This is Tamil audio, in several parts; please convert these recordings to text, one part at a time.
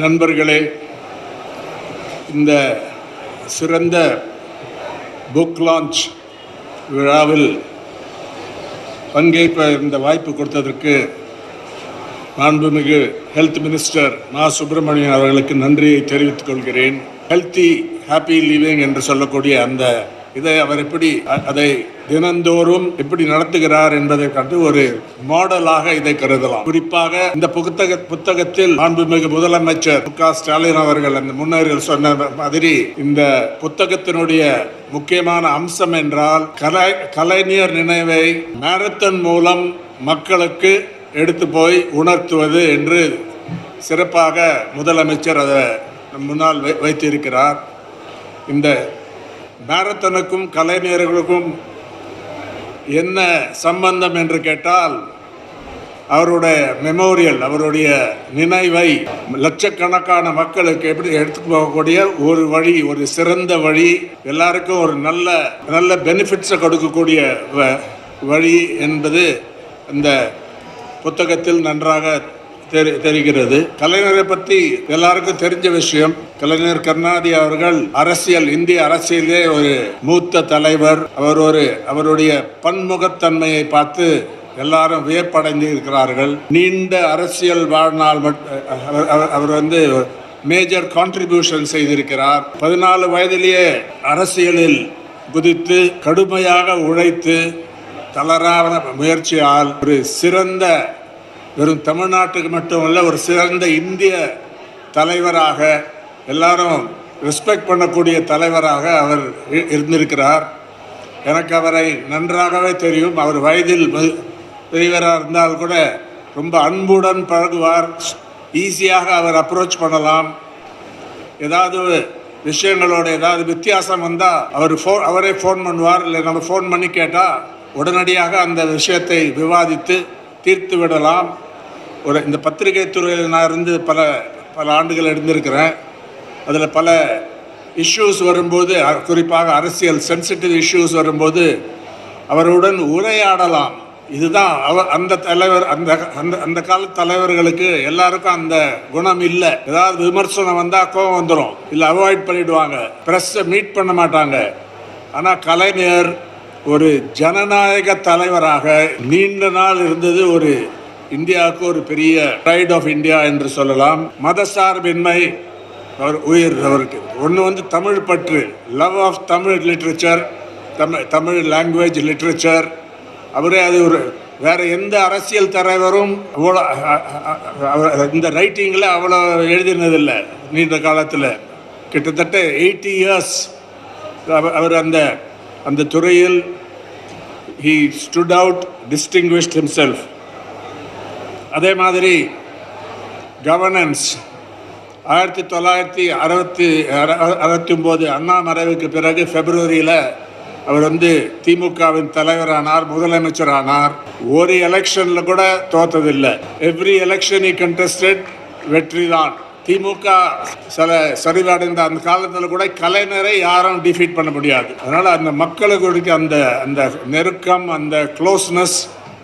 நண்பர்களே இந்த சிறந்த புக் லான்ச் விழாவில் பங்கேற்ப இந்த வாய்ப்பு கொடுத்ததற்கு மாண்புமிகு ஹெல்த் மினிஸ்டர் மா சுப்பிரமணியன் அவர்களுக்கு நன்றியை தெரிவித்துக் கொள்கிறேன். ஹெல்த்தி ஹாப்பி லிவிங் என்று சொல்லக்கூடிய அந்த இதை அவர் எப்படி அதை தினந்தோறும் எப்படி நடத்துகிறார் என்பதை கண்டு ஒரு மாடலாக இதை கருதலாம். குறிப்பாக இந்த புத்தக புத்தகத்தில் மாண்புமிகு முதலமைச்சர் மு க ஸ்டாலின் அவர்கள் அந்த முன்னோர்கள் சொன்ன மாதிரி இந்த புத்தகத்தினுடைய முக்கியமான அம்சம் என்றால் கலை கலைஞர் நினைவை மேரத்தன் மூலம் மக்களுக்கு எடுத்து போய் உணர்த்துவது என்று சிறப்பாக முதலமைச்சர் அதை முன்னால் வை- வைத்திருக்கிறார். இந்த மேரத்தனுக்கும் கலைஞர்களுக்கும் என்ன சம்பந்தம் என்று கேட்டால் அவருடைய மெமோரியல் அவருடைய நினைவை லட்சக்கணக்கான மக்களுக்கு எப்படி எடுத்து போகக்கூடிய ஒரு வழி ஒரு சிறந்த வழி எல்லாருக்கும் ஒரு நல்ல நல்ல பெனிஃபிட்ஸை கொடுக்கக்கூடிய வ- வழி என்பது இந்த புத்தகத்தில் நன்றாக தெரி தெரிகிறது. கலைஞரை பற்றி எல்லாருக்கும் தெரிஞ்ச விஷயம் கலைஞர் கருணாநிதி அவர்கள் அரசியல் இந்திய அரசியலே ஒரு மூத்த தலைவர். அவர் ஒரு அவருடைய பன்முகத்தன்மையை பார்த்து எல்லாரும் வியப்படைந்து இருக்கிறார்கள். நீண்ட அரசியல் வாழ்நாள் அவர்- அவர்- அவர் வந்து மேஜர் கான்ட்ரிபியூஷன் செய்திருக்கிறார். பதினாலு வயதிலேயே அரசியலில் குதித்து கடுமையாக உழைத்து தளராத முயற்சியால் ஒரு சிறந்த வெறும் தமிழ்நாட்டுக்கு மட்டுமல்ல ஒரு சிறந்த இந்திய தலைவராக எல்லாரும் ரெஸ்பெக்ட் பண்ணக்கூடிய தலைவராக அவர் இருந்திருக்கிறார். எனக்கு அவரை நன்றாகவே தெரியும். அவர் வயதில் பெரியவராக இருந்தால் கூட ரொம்ப அன்புடன் பழகுவார். ஈஸியாக அவர் அப்ரோச் பண்ணலாம். ஏதாவது விஷயங்களோட ஏதாவது வித்தியாசம் வந்தால் அவர் ஃபோன் அவரே ஃபோன் பண்ணுவார். இல்லை நம்ம ஃபோன் பண்ணி கேட்டால் உடனடியாக அந்த விஷயத்தை விவாதித்து தீர்த்து விடலாம். ஒரு இந்த பத்திரிகை துறையில் நான் இருந்து பல பல ஆண்டுகள் இருந்திருக்கிறேன். அதில் பல இஷ்யூஸ் வரும்போது குறிப்பாக அரசியல் சென்சிட்டிவ் இஷ்யூஸ் வரும்போது அவருடன் உரையாடலாம். இதுதான் அவர் அந்த தலைவர் அந்த அந்த அந்த கால தலைவர்களுக்கு எல்லாருக்கும் அந்த குணம் இல்லை. ஏதாவது விமர்சனம் வந்தால் கோவம் வந்துடும் இல்லை அவாய்ட் பண்ணிடுவாங்க. ப்ரெஸ்ஸை மீட் பண்ண மாட்டாங்க. ஆனால் கலைஞர் ஒரு ஜனநாயக தலைவராக நீண்ட நாள் இருந்தது ஒரு இந்தியாவுக்கு ஒரு பெரிய ப்ரைட் ஆஃப் இந்தியா என்று சொல்லலாம். மதசார்பின்மை அவர் உயிர் அவருக்கு. ஒன்று வந்து தமிழ் பற்று love of Tamil literature Tamil Tamil language literature அவரே அது ஒரு வேறு எந்த அரசியல் தலைவரும் அவ்வளோ அவர் இந்த ரைட்டிங்கில் அவ்வளோ எழுதினதில்லை நீண்ட காலத்தில். கிட்டத்தட்ட எயிட்டி இயர்ஸ் அவர் அந்த அந்த துறையில் he stood out distinguished himself அதே மாதிரி கவர்னன்ஸ் ஆயிரத்தி தொள்ளாயிரத்தி அறுபத்தி அறுபத்தி ஒம்பது அண்ணா மறைவுக்கு பிறகு பிப்ரவரியில் அவர் வந்து திமுகவின் தலைவரானார் முதலமைச்சரானார். ஒரு எலெக்ஷனில் கூட தோத்ததில்லை. எவ்ரி எலெக்ஷன் இ கண்டஸ்டட் வெற்றி தான் திமுக சில சரிவடைந்த அந்த காலத்தில் கூட கலைஞரை யாரும் டிஃபீட் பண்ண முடியாது. அதனால் அந்த மக்களுக்கு அந்த அந்த நெருக்கம் அந்த க்ளோஸ்னஸ்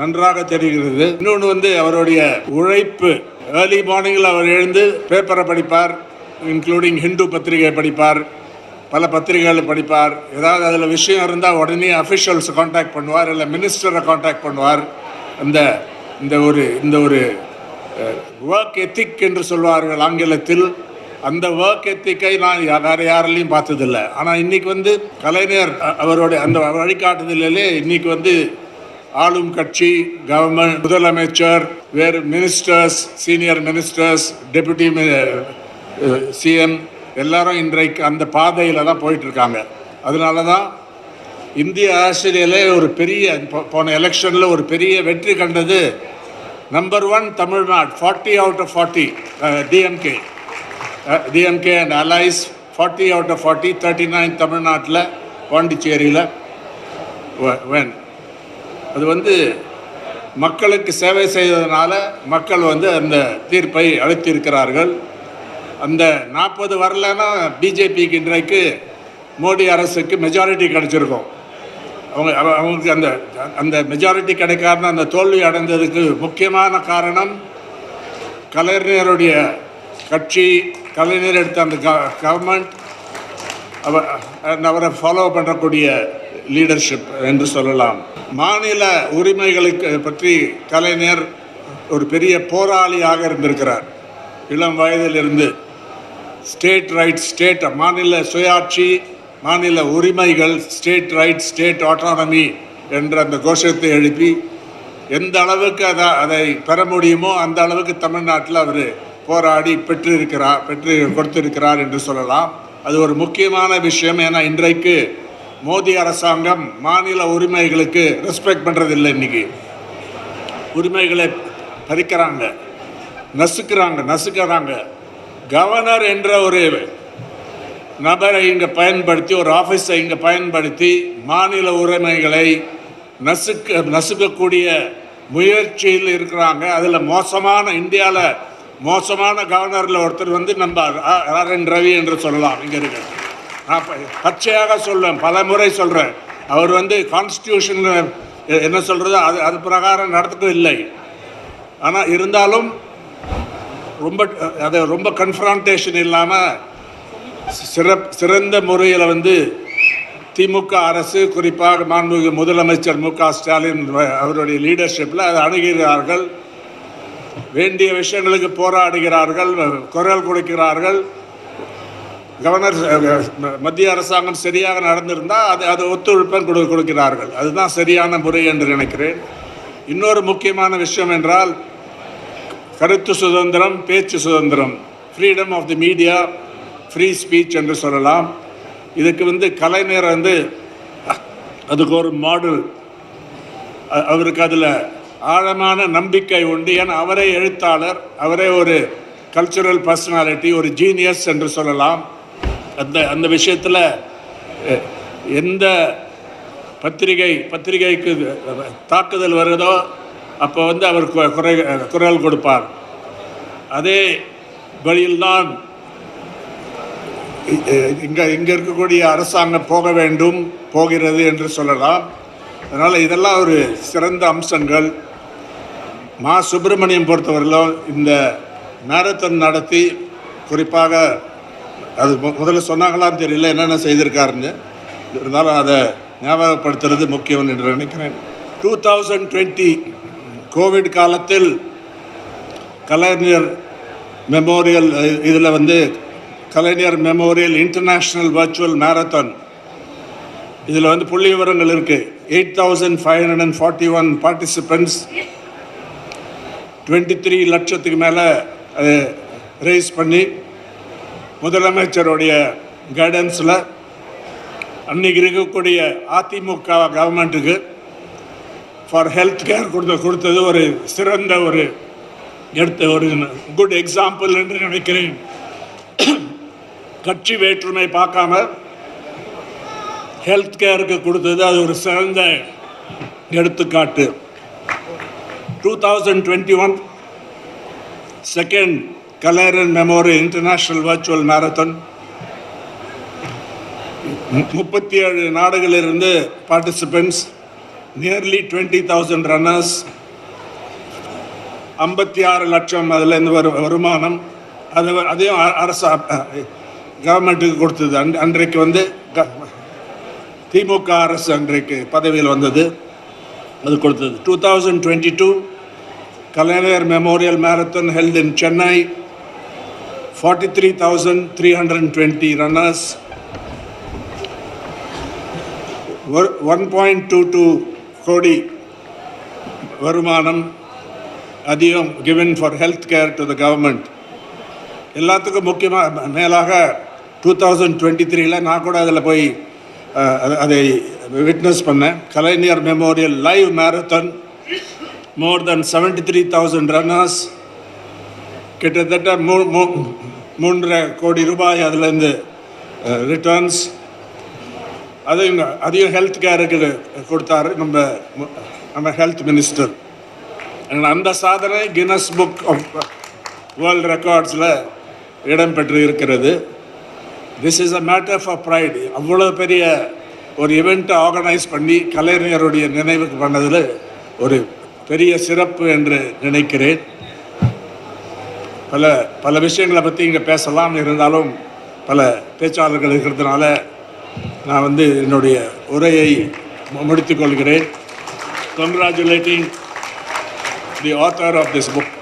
நன்றாக தெரிகிறது. இன்னொன்று வந்து அவருடைய உழைப்பு. ஏர்லி மார்னிங்கில் அவர் எழுந்து பேப்பரை படிப்பார் இன்க்ளூடிங் ஹிந்து பத்திரிகை படிப்பார் பல பத்திரிகைகள் படிப்பார். ஏதாவது அதில் விஷயம் இருந்தால் உடனே அஃபிஷியல்ஸ் காண்டாக்ட் பண்ணுவார் இல்லை மினிஸ்டரை காண்டாக்ட் பண்ணுவார். அந்த இந்த ஒரு இந்த ஒரு ஒர்க் எத்திக் என்று சொல்வார்கள் ஆங்கிலத்தில். அந்த ஒர்க் எத்திக்கை நான் வேறு வேற யாரிலையும் பார்த்ததில்லை. ஆனால் இன்னைக்கு வந்து கலைஞர் அவருடைய அந்த வழிகாட்டுதலே இன்னைக்கு வந்து ஆளும் கட்சி கவர்மெண்ட் முதலமைச்சர் வேறு ministers senior ministers deputy CM எல்லாரும் இன்றைக்கு அந்த பாதையில் தான் போயிட்டுருக்காங்க. அதனால தான் இந்திய அரசியலிலே ஒரு பெரிய போன எலெக்ஷனில் ஒரு பெரிய வெற்றி கண்டது number one Tamil Nadu forty out of forty DMK DMK and allies forty out of forty thirty nine தமிழ்நாட்டில் பாண்டிச்சேரியில் வேன் அது வந்து மக்களுக்கு சேவை செய்ததுனால மக்கள் வந்து அந்த தீர்ப்பை அளித்திருக்கிறார்கள். அந்த நாற்பது வரலன்னா பிஜேபிக்கு இன்றைக்கு மோடி அரசுக்கு மெஜாரிட்டி கிடைச்சிருக்கும். அவங்க அவ- அவங்களுக்கு அந்த அந்த மெஜாரிட்டி கிடைக்காம அந்த தோல்வி அடைந்ததுக்கு முக்கியமான காரணம் கலைஞருடைய கட்சி கலைஞர் எடுத்த அந்த கவர்மெண்ட் அவர் அவரை ஃபாலோ பண்ணக்கூடிய லீடர்ஷிப் என்று சொல்லலாம். மாநில உரிமைகளுக்கு பற்றி கலைஞர் ஒரு பெரிய போராளியாக இருந்திருக்கிறார். இளம் வயதிலிருந்து ஸ்டேட் ரைட் ஸ்டேட் மாநில சுயாட்சி மாநில உரிமைகள் ஸ்டேட் ரைட் ஸ்டேட் ஆட்டானமி என்ற அந்த கோஷத்தை எழுப்பி எந்த அளவுக்கு அதை அதை பெற முடியுமோ அந்த அளவுக்கு தமிழ்நாட்டில் அவர் போராடி பெற்றிருக்கிறார் பெற்று கொடுத்திருக்கிறார் என்று சொல்லலாம். அது ஒரு முக்கியமான விஷயம். ஏன்னா இன்றைக்கு மோடி அரசாங்கம் மாநில உரிமைகளுக்கு ரெஸ்பெக்ட் பண்ணுறதில்லை இன்னைக்கு. உரிமைகளை பறிக்கிறாங்க நசுக்கிறாங்க நசுக்கிறாங்க கவர்னர் என்ற ஒரு நபரை இங்கே பயன்படுத்தி ஒரு ஆஃபீஸை இங்கே பயன்படுத்தி மாநில உரிமைகளை நசுக்க நசுக்கக்கூடிய முயற்சியில் இருக்கிறாங்க. அதில் மோசமான இந்தியாவில் மோசமான கவர்னரில் ஒருத்தர் வந்து நம்ம ஆ- ஆர் என் ரவி என்று சொல்லலாம். இங்கே இருக்க. நான் ப- பச்சையாக சொல்வேன் பல முறை சொல்கிறேன் அவர் வந்து கான்ஸ்டியூஷன் என்ன சொல்கிறது அது அது பிரகாரம் நடத்துக்கும் இல்லை. ஆனால் இருந்தாலும் ரொம்ப அது ரொம்ப கன்ஃபரான்டேஷன் இல்லாமல் சிறப் சிறந்த முறையில் வந்து திமுக அரசு குறிப்பாக மாண்புமிகு முதலமைச்சர் மு க ஸ்டாலின் அவருடைய லீடர்ஷிப்பில் அதை அணுகிறார்கள். வேண்டிய விஷயங்களுக்கு போராடுகிறார்கள் குரல் கொடுக்கிறார்கள். கவர்னர் மத்திய அரசாங்கம் சரியாக நடந்திருந்தால் அது அது ஒத்துழைப்பை கொடு கொடுக்கிறார்கள். அதுதான் சரியான முறை என்று நினைக்கிறேன். இன்னொரு முக்கியமான விஷயம் என்றால் கருத்து சுதந்திரம் பேச்சு சுதந்திரம் freedom of the media free speech என்று சொல்லலாம். இதுக்கு வந்து கலைஞர் வந்து அதுக்கு ஒரு மாடல் அவருக்கு அதில் ஆழமான நம்பிக்கை உண்டு. ஏன்னா அவரே எழுத்தாளர் அவரே ஒரு கல்ச்சுரல் பர்சனாலிட்டி ஒரு ஜீனியஸ் என்று சொல்லலாம். அந்த அந்த விஷயத்தில் எந்த பத்திரிகை பத்திரிகைக்கு தாக்குதல் வருதோ அப்போ வந்து அவர் குறை குரல் கொடுப்பார். அதே வழியில்தான் இங்கே இங்கே இருக்கக்கூடிய அரசாங்கம் போக வேண்டும் போகிறது என்று சொல்லலாம். அதனால் இதெல்லாம் ஒரு சிறந்த அம்சங்கள். மா சுப்பிரமணியம் பொறுத்தவரையிலும் இந்த மேரத்தான் நடத்தி குறிப்பாக அது முதல்ல சொன்னாங்களான்னு தெரியல என்னென்ன செய்திருக்காருன்னு. இருந்தாலும் அதை ஞாபகப்படுத்துறது முக்கியம் என்று நினைக்கிறேன். டூ தௌசண்ட் டுவெண்ட்டி கோவிட் காலத்தில் கலைஞர் மெமோரியல் இதில் வந்து Kalaignar memorial international virtual marathon இதில் வந்து புள்ளி விவரங்கள் இருக்குது eight thousand five hundred and forty one participants twenty three லட்சத்துக்கு மேலே அது ரேஸ் பண்ணி முதலமைச்சருடைய கைடன்ஸில் அன்னைக்கு இருக்கக்கூடிய அதிமுக கவர்மெண்ட்டுக்கு ஃபார் ஹெல்த் கேர் கொடுத்த கொடுத்தது ஒரு சிறந்த ஒரு எடுத்த ஒரு குட் எக்ஸாம்பிள் என்று நினைக்கிறேன். கட்சி வேற்றுமை பார்க்காம ஹெல்த் கேருக்கு கொடுத்தது அது ஒரு சிறந்த எடுத்துக்காட்டு. Two thousand twenty one second கலேரன் memorial international virtual marathon முப்பத்தி ஏழு நாடுகளிலிருந்து participants nearly twenty thousand runners ஐம்பத்தி ஆறு லட்சம் அதுலேருந்து வரு வருமானம். அது அதையும் அ- அரசு கவர்மெண்ட்டுக்கு கொடுத்தது. அன் அன்றைக்கு வந்து க- திமுக அரசு அன்றைக்கு பதவியில் வந்தது. அது கொடுத்தது. Two thousand twenty two Kalaignar memorial marathon held in Chennai forty three thousand three hundred and twenty runners one point two two crore வருமானம் அதிகம் given for health care to the government எல்லாத்துக்கும் முக்கியமாக மேலாக டூ தௌசண்ட் டுவெண்ட்டி த்ரீல நான் கூட அதில் போய் அதை விட்னஸ் பண்ணேன். Kalaignar memorial live marathon more than seventy three thousand runners கிட்டத்தட்ட மூ மூ- மூன்றரை கோடி ரூபாய் அதுலேருந்து ரிட்டர்ன்ஸ் அதையும் அதையும் ஹெல்த் கேருக்கு கொடுத்தாரு நம்ம நம்ம ஹெல்த் மினிஸ்டர் அந்த சாதனை கின்னஸ் புக் ஆஃப் வேர்ல்ட் ரெக்கார்ட்ஸில் இடம்பெற்று இருக்கிறது this is a matter for pride அவ்வளோ பெரிய ஒரு இவெண்ட்டை ஆர்கனைஸ் பண்ணி கலைஞருடைய நினைவுக்கு பண்ணதில் ஒரு பெரிய சிறப்பு என்று நினைக்கிறேன். பல பல விஷயங்களை பற்றி இங்கே பேசலாம் இருந்தாலும் பல பேச்சாளர்கள் இருக்கிறதுனால நான் வந்து என்னுடைய உரையை மு- congratulating the author of this book